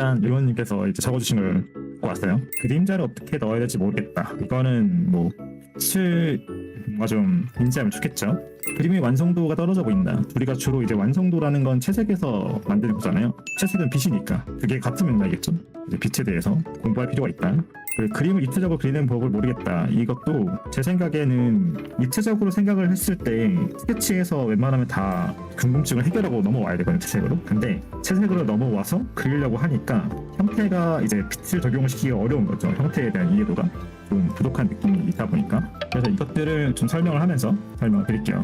일단 의원님께서 이제 적어주신 걸 갖고 왔어요. 그림자를 어떻게 넣어야 될지 모르겠다. 이거는 뭐 실 뭔가 좀 인지하면 좋겠죠. 그림의 완성도가 떨어져 보인다. 우리가 주로 이제 완성도라는 건 채색에서 만드는 거잖아요. 채색은 빛이니까 그게 같으면 알겠죠. 빛에 대해서 공부할 필요가 있다. 그 그림을 입체적으로 그리는 법을 모르겠다. 이것도 제 생각에는 입체적으로 생각을 했을 때 스케치에서 웬만하면 다 궁금증을 해결하고 넘어와야 되거든요. 채색으로. 근데 채색으로 넘어와서 그리려고 하니까 형태가 이제 빛을 적용을 시키기가 어려운 거죠. 형태에 대한 이해도가 좀 부족한 느낌이 있다 보니까 그래서 이것들을 좀 설명을 하면서 설명을 드릴게요.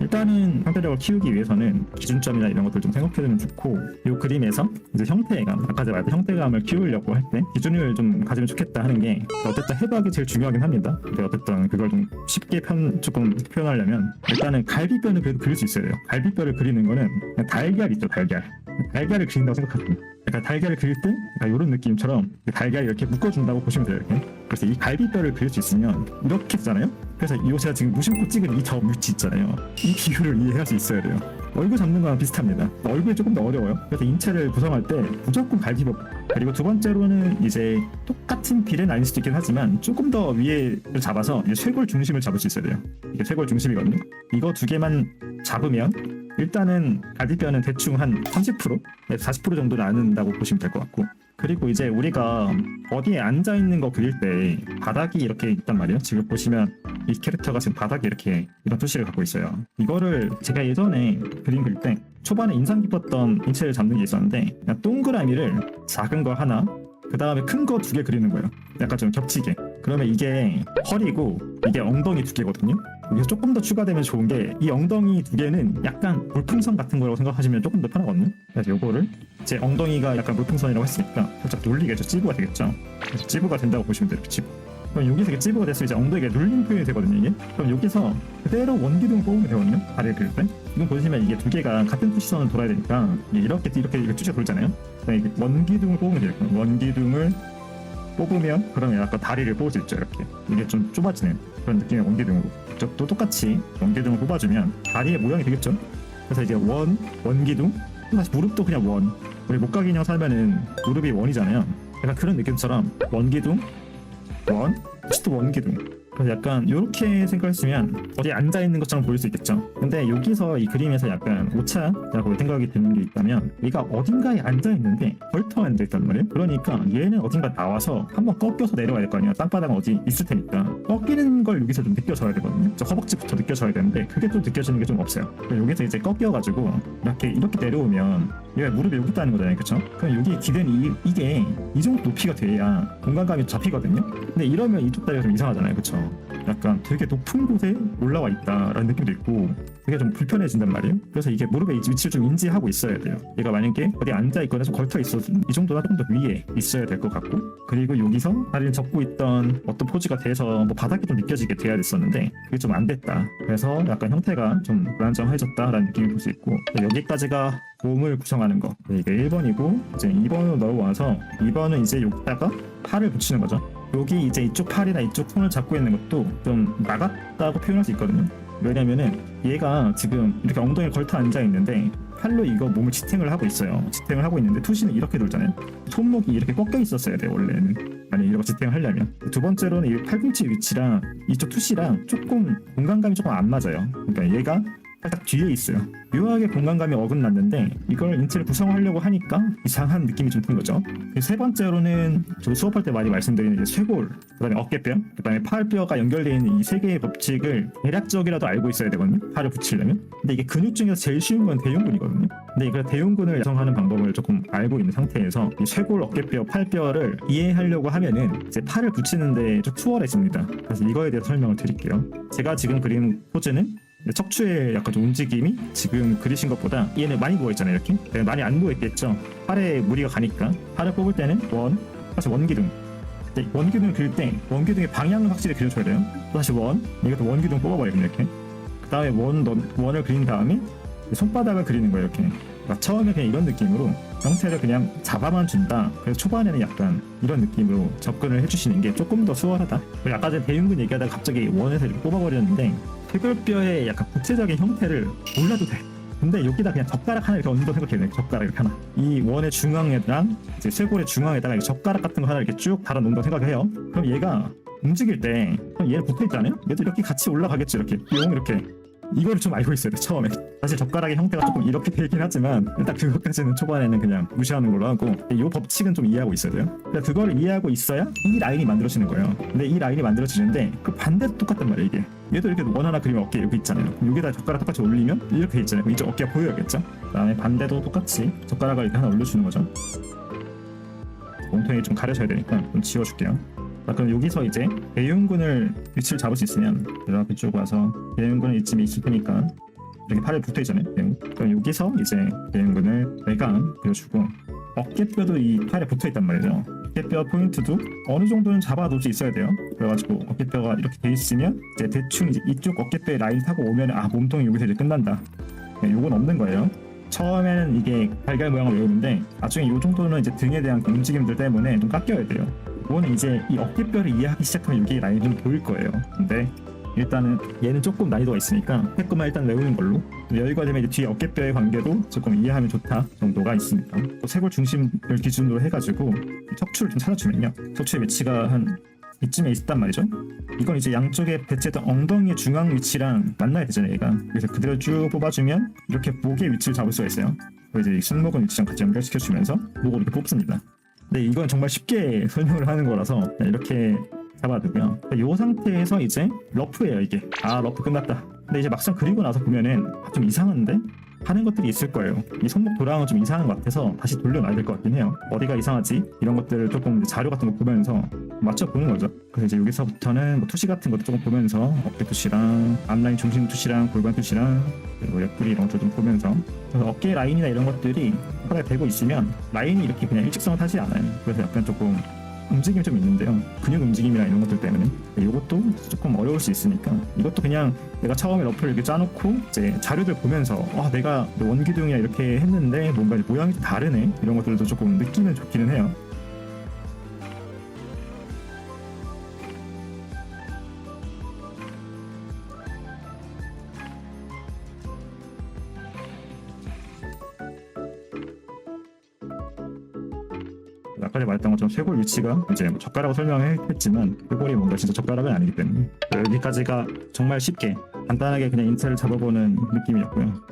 일단은 형태력을 키우기 위해서는 기준점이나 이런 것들 좀 생각해두면 좋고 이 그림에서 이제 형태감 아까 제가 말했던 형태감을 키우려고 할 때 기준을 좀 가지면 좋겠다 하는 게 어쨌든 해박이 제일 중요하긴 합니다. 근데 어쨌든 그걸 좀 쉽게 편 조금 표현하려면 일단은 갈비뼈는 그래도 그릴 수 있어야 돼요. 갈비뼈를 그리는 거는 그냥 달걀 있죠 달걀. 달걀을 그린다고 생각하세요. 약간 달걀을 그릴 때 약간 이런 느낌처럼 달걀 이렇게 묶어준다고 보시면 돼요. 이렇게. 그래서 이 갈비뼈를 그릴 수 있으면 이렇게 쓰잖아요. 그래서 이 제가 지금 무심코 찍은 이 점 위치 있잖아요. 이 비율을 이해할 수 있어야 돼요. 얼굴 잡는 거랑 비슷합니다. 얼굴이 조금 더 어려워요. 그래서 인체를 구성할 때 무조건 갈비뼈. 그리고 두 번째로는 이제 똑같은 비례는 아닐 수도 있긴 하지만 조금 더 위에 잡아서 쇄골 중심을 잡을 수 있어야 돼요. 이게 쇄골 중심이거든요. 이거 두 개만 잡으면 일단은 갈비뼈는 대충 한 30%에서 40% 정도 나는다고 보시면 될 것 같고 그리고 이제 우리가 어디에 앉아 있는 거 그릴 때 바닥이 이렇게 있단 말이에요. 지금 보시면 이 캐릭터가 지금 바닥에 이렇게 이런 표시를 갖고 있어요. 이거를 제가 예전에 그림 그릴 때 초반에 인상 깊었던 인체를 잡는 게 있었는데 그냥 동그라미를 작은 거 하나 그 다음에 큰 거 두 개 그리는 거예요. 약간 좀 겹치게. 그러면 이게 허리고 이게 엉덩이 두 개거든요. 여기서 조금 더 추가되면 좋은 게 이 엉덩이 두 개는 약간 물풍선 같은 거라고 생각하시면 조금 더 편하거든요. 그래서 요거를 제 엉덩이가 약간 물풍선이라고 했으니까 살짝 눌리겠죠. 찌부가 되겠죠. 그래서 찌부가 된다고 보시면 돼요. 찌부. 그럼 여기서 이게 찌부가 됐으면 이제 엉덩이가 눌린 표현이 되거든요. 이게. 그럼 여기서 그대로 원기둥 뽑으면 되거든요. 다리를 그릴 때. 이건 보시면 이게 두 개가 같은 푸시선을 돌아야 되니까 이렇게 이렇게 이렇게 쭉 돌잖아요. 원기둥을 뽑으면 되겠고 원기둥을 뽑으면 그러면 약간 다리를 뽑을 수 있죠 이렇게 이게 좀 좁아지는 그런 느낌의 원기둥으로. 이쪽도 똑같이 원기둥을 뽑아주면 다리의 모양이 되겠죠? 그래서 이제 원 원기둥 또 다시 무릎도 그냥 원. 우리 목각 인형 살면은 무릎이 원이잖아요. 약간 그런 느낌처럼 원기둥 원 다시 또 원기둥 그래서 약간 이렇게 생각했으면 어디 앉아 있는 것처럼 보일 수 있겠죠. 근데 여기서 이 그림에서 약간 오차라고 생각이 드는 게 있다면 얘가 어딘가에 앉아 있는데 벌터 앉아 있단 말이에요. 그러니까 얘는 어딘가 나와서 한번 꺾여서 내려와야 될 거 아니야. 땅바닥 어디 있을 테니까 꺾이는 걸 여기서 좀 느껴져야 되거든요. 저 허벅지부터 느껴져야 되는데 그게 좀 느껴지는 게 좀 없어요. 여기서 이제 꺾여가지고 이렇게 이렇게 내려오면 얘가 무릎에 여기 있다는 거잖아요, 그렇죠? 그럼 여기 기댄 이, 이게 이 정도 높이가 돼야 공간감이 잡히거든요. 근데 이러면 이쪽 다리가 좀 이상하잖아요, 그렇죠? 약간 되게 높은 곳에 올라와 있다라는 느낌도 있고 되게 좀 불편해진단 말이에요. 그래서 이게 무릎의 위치를 좀 인지하고 있어야 돼요. 얘가 만약에 어디 앉아 있거나 좀 걸터 있어 이 정도나 조금 더 위에 있어야 될 것 같고 그리고 여기서 다리를 접고 있던 어떤 포즈가 돼서 뭐 바닥이 좀 느껴지게 돼야 됐었는데 그게 좀 안 됐다. 그래서 약간 형태가 좀 불안정해졌다라는 느낌을 볼수 있고 여기까지가 몸을 구성하는 거 네, 이게 1번이고 이제 2번으로 넘어와서 2번은 이제 여기다가 팔을 붙이는 거죠. 여기 이제 이쪽 팔이나 이쪽 손을 잡고 있는 것도 좀 나갔다고 표현할 수 있거든요. 왜냐면은 얘가 지금 이렇게 엉덩이에 걸터 앉아 있는데 팔로 이거 몸을 지탱을 하고 있어요. 지탱을 하고 있는데 투시는 이렇게 돌잖아요. 손목이 이렇게 꺾여 있었어야 돼요 원래는. 만약 이거 지탱을 하려면. 두 번째로는 이 팔꿈치 위치랑 이쪽 투시랑 조금 공간감이 조금 안 맞아요. 그러니까 얘가 살짝 뒤에 있어요. 묘하게 공간감이 어긋났는데 이걸 인체를 구성하려고 하니까 이상한 느낌이 좀 든 거죠. 세 번째로는 저 수업할 때 많이 말씀드리는 이제 쇄골, 그다음에 어깨뼈, 그다음에 팔뼈가 연결되어 있는 이 세 개의 법칙을 대략적이라도 알고 있어야 되거든요. 팔을 붙이려면. 근데 이게 근육 중에서 제일 쉬운 건 대흉근이거든요. 근데 이걸 대흉근을 구성하는 방법을 조금 알고 있는 상태에서 이 쇄골, 어깨뼈, 팔뼈를 이해하려고 하면은 이제 팔을 붙이는데 좀 수월해집니다. 그래서 이거에 대해서 설명을 드릴게요. 제가 지금 그린 포즈는 척추의 약간 좀 움직임이 지금 그리신 것보다 얘는 많이 부어있잖아요 이렇게. 네, 많이 안 부어있겠죠. 팔에 무리가 가니까. 팔을 뽑을 때는 원 사실 원기둥. 네, 원기둥을 그릴 때 원기둥의 방향을 확실히 그려줘야 돼요. 또 다시 원 이것도 원기둥 뽑아버리면 이렇게. 그 다음에 원, 넌- 원을 그린 다음에 손바닥을 그리는 거예요 이렇게. 그러니까 처음에 그냥 이런 느낌으로 형태를 그냥 잡아만 준다. 그래서 초반에는 약간 이런 느낌으로 접근을 해주시는 게 조금 더 수월하다. 아까 전에 대흉근 얘기하다가 갑자기 원에서 이렇게 뽑아버렸는데 쇄골뼈의 약간 구체적인 형태를 몰라도 돼. 근데 여기다 그냥 젓가락 하나 이렇게 얹어 생각해요. 젓가락 이렇게 하나. 이 원의 중앙에랑 이제 쇄골의 중앙에다가 젓가락 같은 거 하나 이렇게 쭉 달아 놓는다고 생각해요. 그럼 얘가 움직일 때 그럼 얘는 붙어 있잖아요. 얘도 이렇게 같이 올라가겠죠. 이렇게 용 이렇게. 이거를 좀 알고 있어야 돼 처음에 사실 젓가락의 형태가 조금 이렇게 되긴 하지만 일단 그것까지는 초반에는 그냥 무시하는 걸로 하고 이 법칙은 좀 이해하고 있어야 돼요. 그러니까 그거를 이해하고 있어야 이 라인이 만들어지는 거예요. 근데 이 라인이 만들어지는데 그 반대도 똑같단 말이에요 이게. 얘도 이렇게 원 하나 그리면 어깨 여기 있잖아요. 여기다 젓가락 똑같이 올리면 이렇게 돼 있잖아요. 이쪽 어깨가 보여야겠죠? 그 다음에 반대도 똑같이 젓가락을 이렇게 하나 올려주는 거죠. 몸통이 좀 가려져야 되니까 좀 지워줄게요. 자, 그럼 여기서 이제 대흉근을 위치를 잡을 수 있으면 이렇게 쭉 와서 대흉근은 이쯤에 있을 테니까 이렇게 팔에 붙어 있잖아요. 대흉. 그럼 여기서 이제 대흉근을 내강 그려주고 어깨뼈도 이 팔에 붙어 있단 말이죠. 어깨뼈 포인트도 어느 정도는 잡아놓을 수 있어야 돼요. 그래가지고 어깨뼈가 이렇게 돼 있으면 이제 대충 이제 이쪽 어깨뼈에 라인 타고 오면 아 몸통이 여기서 이제 끝난다. 네, 요건 없는 거예요. 처음에는 이게 달걀 모양을 외우는데 나중에 이 정도는 이제 등에 대한 움직임들 때문에 좀 깎여야 돼요. 이거는 이제 이 어깨뼈를 이해하기 시작하면 여기 라인이 좀 보일 거예요. 근데 일단은 얘는 조금 난이도가 있으니까 태권만 일단 외우는 걸로 여유가 되면 이제 뒤에 어깨뼈의 관계도 조금 이해하면 좋다 정도가 있습니다. 또 쇄골 중심을 기준으로 해가지고 척추를 좀 찾아주면요. 척추의 위치가 한 이쯤에 있단 말이죠. 이건 이제 양쪽에 배치했던 엉덩이의 중앙 위치랑 만나야 되잖아요, 얘가. 그래서 그대로 쭉 뽑아주면 이렇게 목의 위치를 잡을 수가 있어요. 그리고 이제 이 승모근 위치랑 같이 연결시켜주면서 목을 이렇게 뽑습니다. 근데 이건 정말 쉽게 설명을 하는 거라서 이렇게 잡아두고요. 이 상태에서 이제 러프예요, 이게. 아, 러프 끝났다. 근데 이제 막상 그리고 나서 보면은 아, 좀 이상한데? 하는 것들이 있을 거예요. 이 손목 도랑은 좀 이상한 것 같아서 다시 돌려놔야 될 것 같긴 해요. 어디가 이상하지? 이런 것들을 조금 자료 같은 거 보면서 맞춰보는 거죠. 그래서 이제 여기서부터는 뭐 투시 같은 것도 조금 보면서 어깨 투시랑 앞라인 중심 투시랑 골반 투시랑 그리고 옆구리 이런 것도 좀 보면서 그래서 어깨 라인이나 이런 것들이 하나에 되고 있으면 라인이 이렇게 그냥 일직선을 타지 않아요. 그래서 약간 조금 움직임이 좀 있는데요. 근육 움직임이나 이런 것들 때문에 이것도 조금 어려울 수 있으니까 이것도 그냥 내가 처음에 러프를 이렇게 짜놓고 이제 자료들 보면서 와 내가 원기둥이야 이렇게 했는데 뭔가 모양이 좀 다르네 이런 것들도 조금 느끼면 좋기는 해요. 아까 전에 말했던 것처럼 쇄골 위치가 이제 뭐 젓가락으로 설명했지만 쇄골이 뭔가 진짜 젓가락은 아니기 때문에 여기까지가 정말 쉽게 간단하게 그냥 인체를 잡아보는 느낌이었고요.